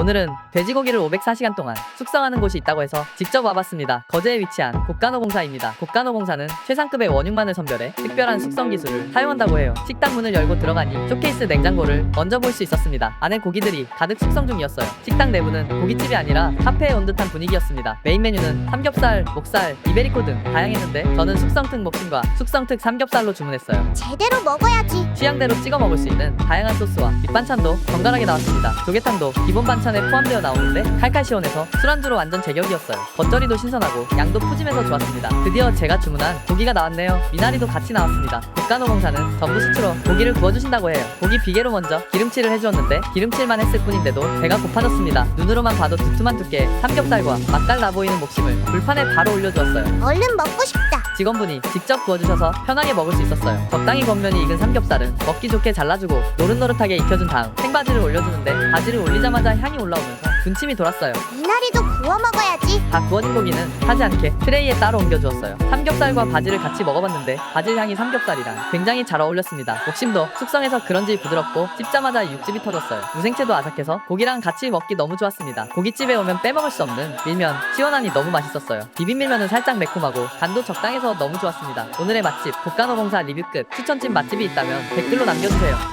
오늘은 돼지고기를 504시간 동안 숙성하는 곳이 있다고 해서 직접 와봤습니다. 거제에 위치한 곡간호공사입니다. 곡간호공사는 최상급의 원육만을 선별해 특별한 숙성 기술을 사용한다고 해요. 식당 문을 열고 들어가니 쇼케이스 냉장고를 먼저 볼 수 있었습니다. 안에 고기들이 가득 숙성 중이었어요. 식당 내부는 고깃집이 아니라 카페에 온 듯한 분위기였습니다. 메인 메뉴는 삼겹살, 목살, 이베리코 등 다양했는데 저는 숙성특 목심과 숙성특 삼겹살로 주문했어요. 제대로 먹어야지. 취향대로 찍어 먹을 수 있는 다양한 소스와 밑반찬도 정갈하게 나왔습니다. 조개탕도 기본 반찬 에 포함되어 나오는데 칼칼 시원해서 술안주로 완전 제격이었어요. 겉절이도 신선하고 양도 푸짐해서 좋았습니다. 드디어 제가 주문한 고기가 나왔네요. 미나리도 같이 나왔습니다. 국간호공사는 전부 수치로 고기를 구워주신다고 해요. 고기 비계로 먼저 기름칠을 해주었는데 기름칠만 했을 뿐인데도 배가 고파졌습니다. 눈으로만 봐도 두툼한 두께의 삼겹살과 맛깔 나 보이는 목심을 불판에 바로 올려주었어요. 얼른 먹고 싶다. 직원분이 직접 구워주셔서 편하게 먹을 수 있었어요. 적당히 겉면이 익은 삼겹살은 먹기 좋게 잘라주고 노릇노릇하게 익혀준 다음 생바지를 올려주는데 바지를 올리자마자 향이 올라오면서 군침이 돌았어요. 미나리도 구워 먹어야 지. 다 구워진 고기는 하지 않게 트레이에 따로 옮겨주었어요. 삼겹살과 바지를 같이 먹어봤는데 바질 향이 삼겹살이랑 굉장히 잘 어울렸습니다. 목심도 숙성해서 그런지 부드럽고 씹자마자 육즙이 터졌어요. 무생채도 아삭해서 고기랑 같이 먹기 너무 좋았습니다. 고깃집에 오면 빼먹을 수 없는 밀면 시원하니 너무 맛있었어요. 비빔밀면은 살짝 매콤하고 간도 적당해서 너무 좋았습니다. 오늘의 맛집 복간호공사 리뷰 끝 추천집 맛집이 있다면 댓글로 남겨주세요.